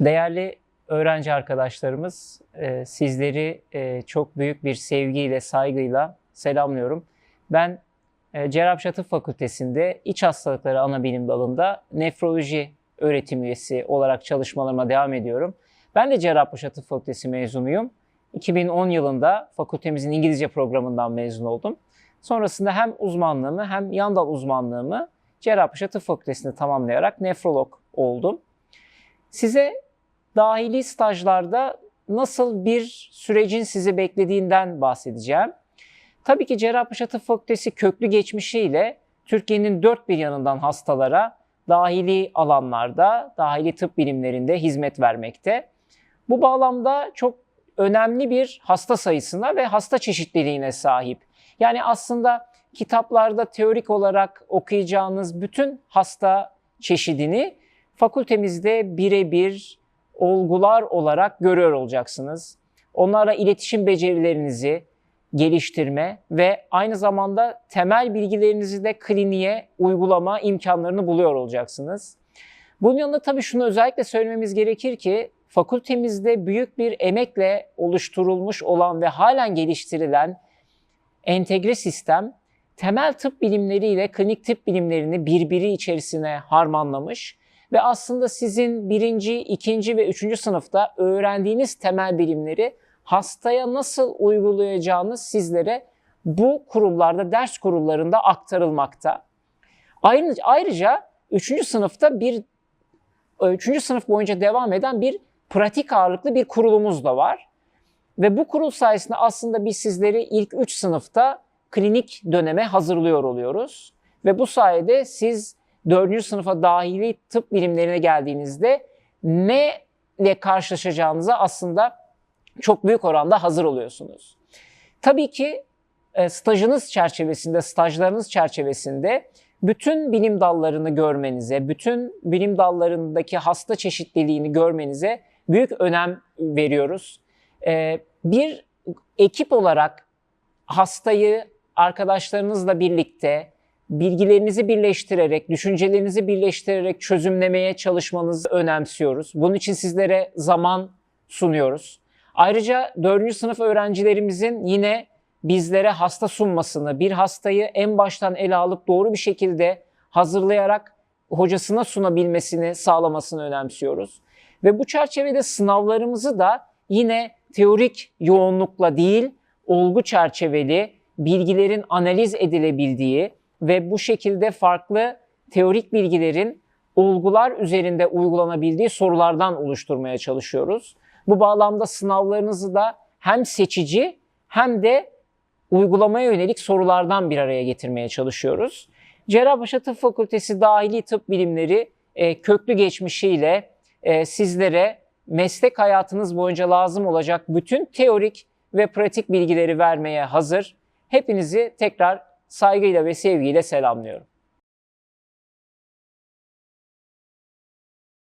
Değerli öğrenci arkadaşlarımız, e, sizleri e, çok büyük bir sevgiyle, saygıyla selamlıyorum. Ben e, Cerrahpaşa Tıp Fakültesi'nde İç Hastalıkları Anabilim Dalı'nda nefroloji öğretim üyesi olarak çalışmalarıma devam ediyorum. Ben de Cerrahpaşa Tıp Fakültesi mezunuyum. 2010 yılında fakültemizin İngilizce programından mezun oldum. Sonrasında hem uzmanlığımı hem yan dal uzmanlığımı Cerrahpaşa Tıp Fakültesi'nde tamamlayarak nefrolog oldum. Size dahili stajlarda nasıl bir sürecin sizi beklediğinden bahsedeceğim. Tabii ki Cerrahpaşa Tıp Fakültesi köklü geçmişiyle Türkiye'nin dört bir yanından hastalara dahili alanlarda, dahili tıp bilimlerinde hizmet vermekte. Bu bağlamda çok önemli bir hasta sayısına ve hasta çeşitliliğine sahip. Yani aslında kitaplarda teorik olarak okuyacağınız bütün hasta çeşidini fakültemizde birebir olgular olarak görüyor olacaksınız. Onlarla iletişim becerilerinizi geliştirme ve aynı zamanda temel bilgilerinizi de kliniğe uygulama imkanlarını buluyor olacaksınız. Bunun yanında tabii şunu özellikle söylememiz gerekir ki fakültemizde büyük bir emekle oluşturulmuş olan ve halen geliştirilen entegre sistem temel tıp bilimleriyle klinik tıp bilimlerini birbiri içerisine harmanlamış ve aslında sizin birinci, ikinci ve üçüncü sınıfta öğrendiğiniz temel bilimleri hastaya nasıl uygulayacağınız sizlere bu kurumlarda, ders kurullarında aktarılmakta. Ayrıca, ayrıca üçüncü sınıfta bir, üçüncü sınıf boyunca devam eden bir pratik ağırlıklı bir kurulumuz da var. Ve bu kurul sayesinde aslında biz sizleri ilk 3 sınıfta klinik döneme hazırlıyor oluyoruz. Ve bu sayede siz 4. sınıfa dahili tıp bilimlerine geldiğinizde ne ile karşılaşacağınıza aslında çok büyük oranda hazır oluyorsunuz. Tabii ki e, stajınız çerçevesinde, stajlarınız çerçevesinde bütün bilim dallarını görmenize, bütün bilim dallarındaki hasta çeşitliliğini görmenize büyük önem veriyoruz. E, bir ekip olarak hastayı arkadaşlarınızla birlikte bilgilerinizi birleştirerek, düşüncelerinizi birleştirerek çözümlemeye çalışmanızı önemsiyoruz. Bunun için sizlere zaman sunuyoruz. Ayrıca 4. sınıf öğrencilerimizin yine bizlere hasta sunmasını, bir hastayı en baştan ele alıp doğru bir şekilde hazırlayarak hocasına sunabilmesini sağlamasını önemsiyoruz. Ve bu çerçevede sınavlarımızı da yine teorik yoğunlukla değil, olgu çerçeveli, bilgilerin analiz edilebildiği ve bu şekilde farklı teorik bilgilerin olgular üzerinde uygulanabildiği sorulardan oluşturmaya çalışıyoruz. Bu bağlamda sınavlarınızı da hem seçici hem de uygulamaya yönelik sorulardan bir araya getirmeye çalışıyoruz. Cerrahpaşa Tıp Fakültesi Dahili Tıp Bilimleri e, köklü geçmişiyle e, sizlere meslek hayatınız boyunca lazım olacak bütün teorik ve pratik bilgileri vermeye hazır. Hepinizi tekrar saygıyla ve sevgiyle selamlıyorum.